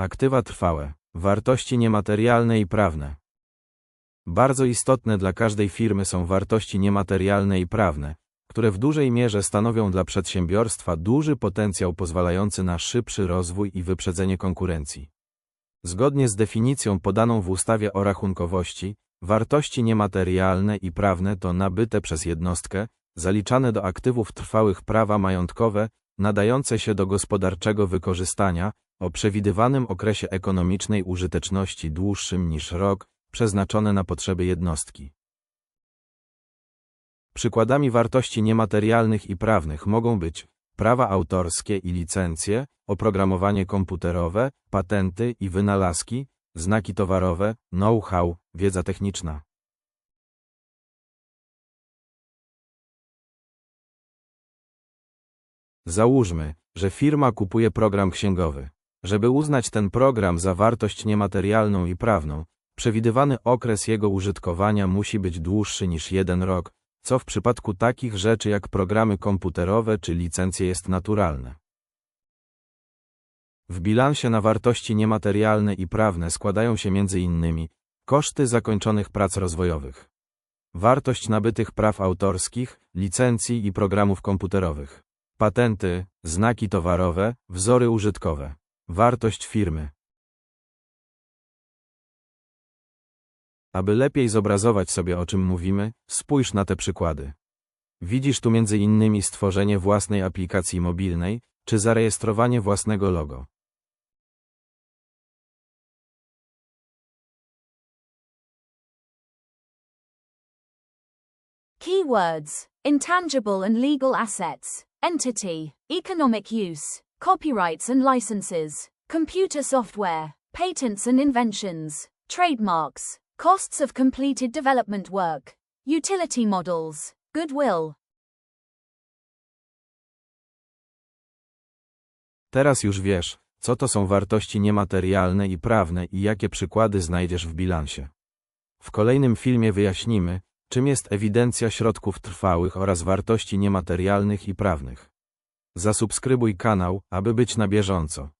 Aktywa trwałe, wartości niematerialne i prawne. Bardzo istotne dla każdej firmy są wartości niematerialne i prawne, które w dużej mierze stanowią dla przedsiębiorstwa duży potencjał pozwalający na szybszy rozwój i wyprzedzenie konkurencji. Zgodnie z definicją podaną w ustawie o rachunkowości, wartości niematerialne i prawne to nabyte przez jednostkę, zaliczane do aktywów trwałych prawa majątkowe, nadające się do gospodarczego wykorzystania, o przewidywanym okresie ekonomicznej użyteczności dłuższym niż rok, przeznaczone na potrzeby jednostki. Przykładami wartości niematerialnych i prawnych mogą być prawa autorskie i licencje, oprogramowanie komputerowe, patenty i wynalazki, znaki towarowe, know-how, wiedza techniczna. Załóżmy, że firma kupuje program księgowy. Żeby uznać ten program za wartość niematerialną i prawną, przewidywany okres jego użytkowania musi być dłuższy niż jeden rok, co w przypadku takich rzeczy jak programy komputerowe czy licencje jest naturalne. W bilansie na wartości niematerialne i prawne składają się m.in. koszty zakończonych prac rozwojowych, wartość nabytych praw autorskich, licencji i programów komputerowych, patenty, znaki towarowe, wzory użytkowe, wartość firmy. Aby lepiej zobrazować sobie o czym mówimy, spójrz na te przykłady. Widzisz tu innymi stworzenie własnej aplikacji mobilnej, czy zarejestrowanie własnego logo. Keywords intangible and legal assets, entity, economic use, copyrights and licenses, computer software, patents and inventions, trademarks, costs of completed development work, utility models, goodwill. Teraz już wiesz, co to są wartości niematerialne i prawne i jakie przykłady znajdziesz w bilansie. W kolejnym filmie wyjaśnimy, czym jest ewidencja środków trwałych oraz wartości niematerialnych i prawnych. Zasubskrybuj kanał, aby być na bieżąco.